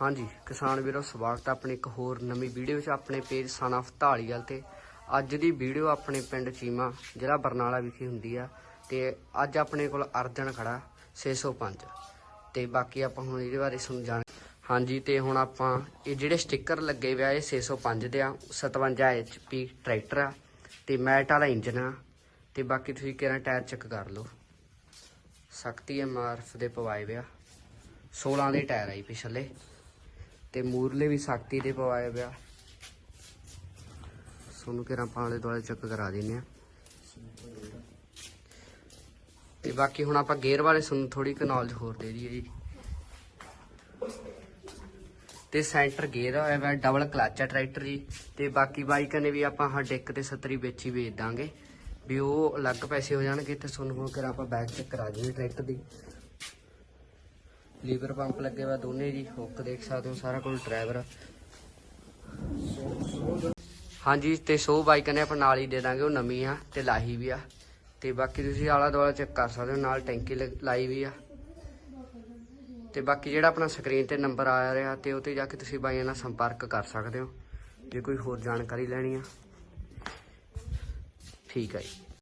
ਹਾਂਜੀ, ਕਿਸਾਨ ਵੀਰੋ, ਸਵਾਗਤ ਹੈ ਆਪਣੀ ਇੱਕ ਹੋਰ ਨਵੀਂ ਵੀਡੀਓ ਵਿੱਚ ਆਪਣੇ ਪੇਜ ਸਨ ਆਫ ਢਾਲੀਵਾਲ ਤੇ। ਅੱਜ ਦੀ ਵੀਡੀਓ ਆਪਣੇ ਪਿੰਡ ਚੀਮਾ, ਜ਼ਿਲ੍ਹਾ ਬਰਨਾਲਾ ਵਿਖੇ ਹੁੰਦੀ ਆ ਤੇ ਅੱਜ ਆਪਣੇ ਕੋਲ ਅਰਜਨ ਖੜਾ 605 ਤੇ ਬਾਕੀ ਆਪਾਂ ਹੁਣ ਇਹਦੇ ਬਾਰੇ ਸਮਝਾਣ ਹਾਂਜੀ, ਤੇ ਹੁਣ ਆਪਾਂ ਇਹ ਜਿਹੜੇ ਸਟicker ਲੱਗੇ ਹੋਏ ਆ, ਇਹ 605 ਦੇ ਆ 57 HP ਟਰੈਕਟਰ ਆ, ਤੇ ਮੈਟ ਵਾਲਾ ਇੰਜਨ ਆ। ਤੇ ਬਾਕੀ ਤੁਸੀਂ ਕਿਹੜਾ ਟਾਇਰ ਚੈੱਕ ਕਰ ਲਓ। ਸ਼ਕਤੀ ਐਮਆਰਐਫ ਦੇ ਪਵਾਏ ਵਿਆ 16 ਦੇ ਟਾਇਰ ਆਈ ਪਿਛਲੇ। ਤੇ ਮੂਰਲੇ ਵੀ ਸ਼ਕਤੀ ਦੇ ਪਵਾਏ ਪਿਆ। ਸੋਨੂੰ ਕਿਰਾਂ ਪਾਲੇ ਦੁਆਲੇ ਚੈੱਕ ਕਰਾ ਦਿੰਨੇ ਆ ਤੇ ਬਾਕੀ ਹੁਣ ਆਪਾਂ ਗੇਅਰ ਵਾਲੇ ਤੁਹਾਨੂੰ ਥੋੜੀ ਕੁ ਨੌਲੇਜ ਹੋਰ ਦੇ ਦਈਏ ਜੀ। ਤੇ ਸੈਂਟਰ ਗੇਅਰ ਹੋਇਆ ਵਾ ਡਬਲ ਕਲਚ ਆ ਟਰੈਕਟਰ ਜੀ। ਤੇ ਬਾਕੀ ਬਾਈਕ ਨੇ ਵੀ ਆਪਾਂ ਹਾਂ ਡੈਕ ਤੇ 70 ਵਿੱਚ ਹੀ ਵੇਚ ਦਾਂਗੇ। ਵੀ ਉਹ ਅਲੱਗ ਪੈਸੇ ਹੋ ਜਾਣਗੇ ਤੇ ਤੁਹਾਨੂੰ ਹੁਣ ਕਿਰਾਂ ਆਪਾਂ ਬੈਕ ਚੈੱਕ ਕਰਾ ਦਿੰਦੇ ਟਰੈਕਟਰ ਦੀ। ਲੀਵਰ ਪੰਪ ਲੱਗੇ ਵਾ ਦੋਨੇ ਜੀ, ਹੁੱਕ ਦੇਖ ਸਕਦੇ ਹੋ, ਸਾਰਾ ਕੁਝ ਡਰਾਈਵਰ ਹਾਂਜੀ, ਤੇ ਸੋ ਬਾਈਕ ਨੇ ਆਪਾਂ ਨਾਲ ਹੀ ਦੇ ਦਾਂਗੇ, ਉਹ ਨਵੀਂ ਆ ਤੇ ਲਾਹੀ ਵੀ ਆ। ਤੇ ਬਾਕੀ ਤੁਸੀਂ ਆਲਾ ਦੁਆਲਾ ਚੈੱਕ ਕਰ ਸਕਦੇ ਹੋ, ਨਾਲ ਟੈਂਕੀ ਲ- ਲਾਈ ਵੀ ਆ। ਤੇ ਬਾਕੀ ਜਿਹੜਾ ਆਪਣਾ ਸਕਰੀਨ ਤੇ ਨੰਬਰ ਆ ਰਿਹਾ ਤੇ ਉਹ ਤੇ ਜਾ ਕੇ ਤੁਸੀਂ ਬਾਈਆਂ ਨਾਲ ਸੰਪਰਕ ਕਰ ਸਕਦੇ ਹੋ, ਜੇ ਕੋਈ ਹੋਰ ਜਾਣਕਾਰੀ ਲੈਣੀ ਆ। ਠੀਕ ਹੈ ਜੀ।